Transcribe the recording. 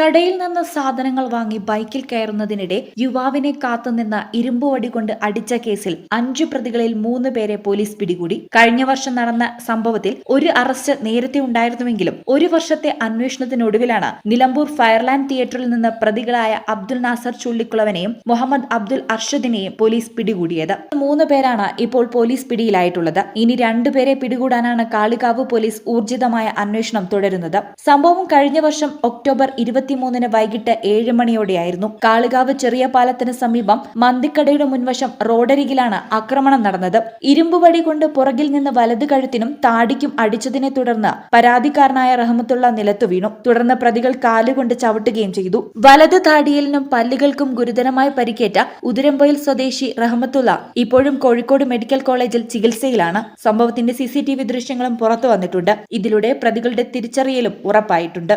കടയിൽ നിന്ന് സാധനങ്ങൾ വാങ്ങി ബൈക്കിൽ കയറുന്നതിനിടെ യുവാവിനെ കാത്തുനിന്ന ഇരുമ്പുവടി കൊണ്ട് അടിച്ച കേസിൽ അഞ്ചു പ്രതികളിൽ മൂന്ന് പേരെ പോലീസ് പിടികൂടി. കഴിഞ്ഞ വർഷം നടന്ന സംഭവത്തിൽ ഒരു അറസ്റ്റ് നേരത്തെ ഉണ്ടായിരുന്നുവെങ്കിലും ഒരു വർഷത്തെ അന്വേഷണത്തിനൊടുവിലാണ് നിലമ്പൂർ ഫയർലാൻഡ് തിയേറ്ററിൽ നിന്ന് പ്രതികളായ അബ്ദുൽ നാസർ ചുള്ളിക്കുളവനെയും മുഹമ്മദ് അബ്ദുൽ അർഷദിനെയും പോലീസ് പിടികൂടിയത്. മൂന്ന് പേരാണ് ഇപ്പോൾ പോലീസ് പിടിയിലായിട്ടുള്ളത്. ഇനി രണ്ടുപേരെ പിടികൂടാനാണ് കാളികാവ് പോലീസ് ഊർജിതമായ അന്വേഷണം തുടരുന്നത്. സംഭവം കഴിഞ്ഞ വർഷം ഒക്ടോബർ ഇരുപത്തിമൂന്നിന് വൈകിട്ട് ഏഴ് മണിയോടെയായിരുന്നു. കാളികാവ് ചെറിയ പാലത്തിന് സമീപം മന്തിക്കടയുടെ മുൻവശം റോഡരികിലാണ് ആക്രമണം നടന്നത്. ഇരുമ്പുവടി കൊണ്ട് പുറകിൽ നിന്ന് വലതു കഴുത്തിനും താടിക്കും അടിച്ചതിനെ തുടർന്ന് പരാതിക്കാരനായ റഹമത്തുള്ള നിലത്തു വീണു. തുടർന്ന് പ്രതികൾ കാലുകൊണ്ട് ചവിട്ടുകയും ചെയ്തു. വലത് താടിയലിനും പല്ലുകൾക്കും ഗുരുതരമായി പരിക്കേറ്റ ഉതിരമ്പൊയിൽ സ്വദേശി റഹമത്തുള്ള ഇപ്പോഴും കോഴിക്കോട് മെഡിക്കൽ കോളേജിൽ ചികിത്സയിലാണ്. സംഭവത്തിന്റെ സി സി ടി വി ദൃശ്യങ്ങളും പുറത്തു വന്നിട്ടുണ്ട്. ഇതിലൂടെ പ്രതികളുടെ തിരിച്ചറിയലും ഉറപ്പായിട്ടുണ്ട്.